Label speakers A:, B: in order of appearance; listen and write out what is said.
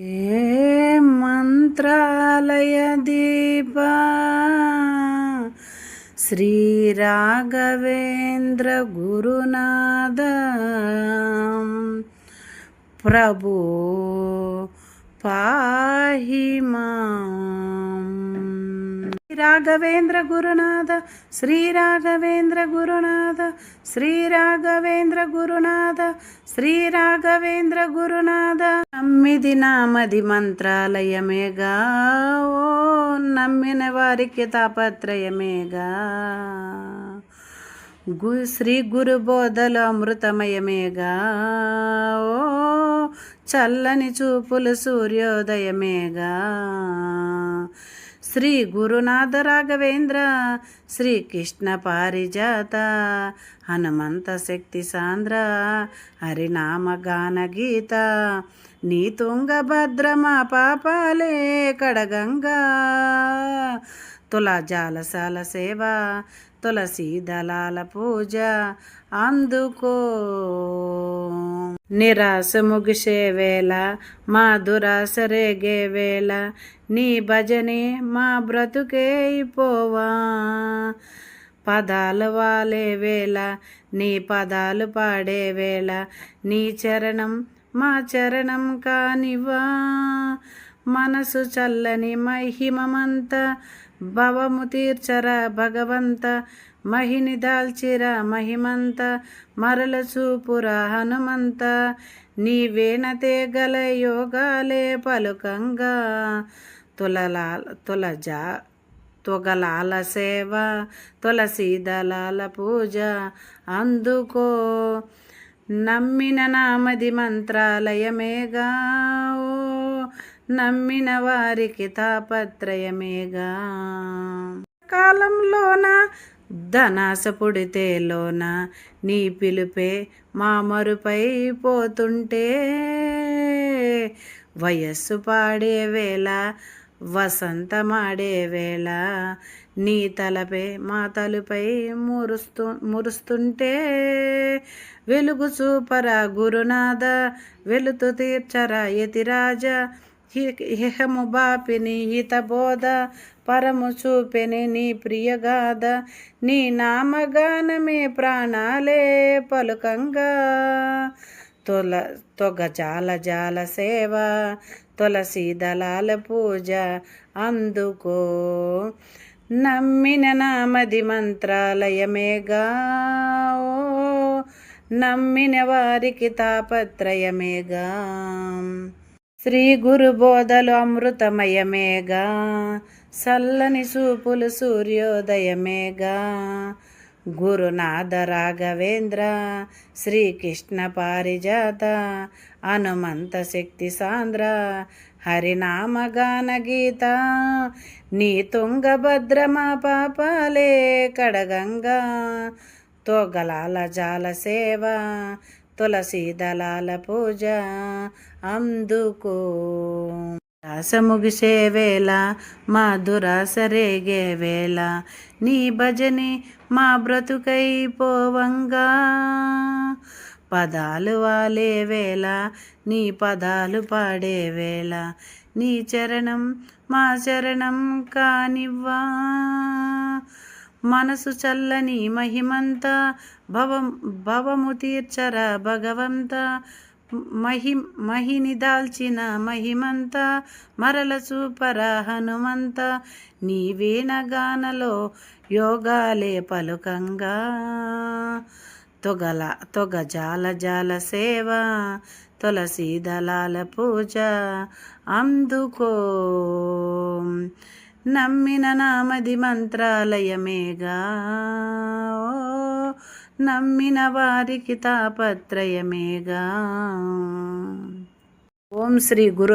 A: ఏ మంత్రాలయ దీప? శ్రీ రాఘవేంద్ర గురునాథ. ప్రభు పాహి మా రాఘవేంద్ర గురునాథ శ్రీ రాఘవేంద్ర గురునాథ శ్రీ రాఘవేంద్ర గురునాథ శ్రీ రాఘవేంద్ర గురునాథ. నమ్మిది నామది మంత్రాలయమేగా ఓ నమ్మిన వారికి తాపత్రయమేగా. గు శ్రీ గురు బోధలు అమృతమయమేగా ఓ చల్లని చూపులు సూర్యోదయమేగా. శ్రీ గురునాథ రాఘవేంద్ర శ్రీకృష్ణ పారిజాత హనుమంత శక్తి సాంద్ర హరినామ గాన గీత నీ తుంగభద్రమా పాపాలే కడగంగా తులజాలసాల సేవ తులసి దళాల పూజ అందుకో నిరాశ ముగిసే వేళ మా దురాశ రేగే వేళ నీ భజనే మా బ్రతుకే పోవా పదాలు వాలే వేళ నీ పదాలు పాడే వేళ నీ చరణం మా చరణం కానివా మనసు చల్లని మహిమమంత భవము తీర్చర భగవంత మహిని దాల్చిర మహిమంత మరల చూపుర హనుమంత. నీవేనతే గల యోగాలే పలుకంగా తులలా తులజా తొగలాల సేవ తులసీదలాల పూజ అందుకో. నమ్మిన నామది మంత్రాలయమేగా. నమ్మిన వారికి తాపత్రయమేగా. కాలంలోన ధనాస పుడితేలోన నీ పిలుపే మా మరుపై పోతుంటే వయస్సు పాడే వేళ వసంతమాడే వేళ నీ తలపై మా తలుపై మురుస్తు మురుస్తుంటే వెలుగు చూపరా గురునాథ వెలుతు తీర్చరా యతిరాజా ఇహము బాపిని హితబోధ పరము చూపెని నీ ప్రియగాథ నీ నామగానమే ప్రాణాలే పలుకంగా. తొల తొగ జాల జాల సేవ తులసి దళాల పూజ అందుకో. నమ్మిన నామది మంత్రాలయమేగా. ఓ నమ్మిన వారికి తాపత్రయమేగా. శ్రీ గురు బోధలు అమృతమయమేగా. సల్లని చూపులు సూర్యోదయమేగా. గురునాథ రాఘవేంద్ర శ్రీకృష్ణ పారిజాత హనుమంత శక్తి సాంద్ర హరినామగాన గీత నీ తుంగభద్రమా పాపాలే కడగంగా తొగలాల జాల సేవ తులసి దళాల పూజ అందుకో. రాస ముగిసే వేళ మా దురాశ రేగే వేళ నీ భజని మా బ్రతుకై పోవంగా. పదాలు వాలే వేళ నీ పదాలు పాడే వేళ నీ చరణం మా చరణం కానివ్వా. మనసు చల్లని మహిమంత భవం భవము తీర్చర భగవంత. మహి మహిని దాల్చిన మహిమంత మరల చూపర హనుమంత. నీవేన గానలో యోగాలే పలుకంగా. తొగల తొగ జాల జాల సేవ తులసి దళాల పూజ అందుకో. నమ్మిన నామది మంత్రాలయమేగా. ఓ నమ్మిన వారికి తాపత్రయమేగా. ఓం శ్రీ గురు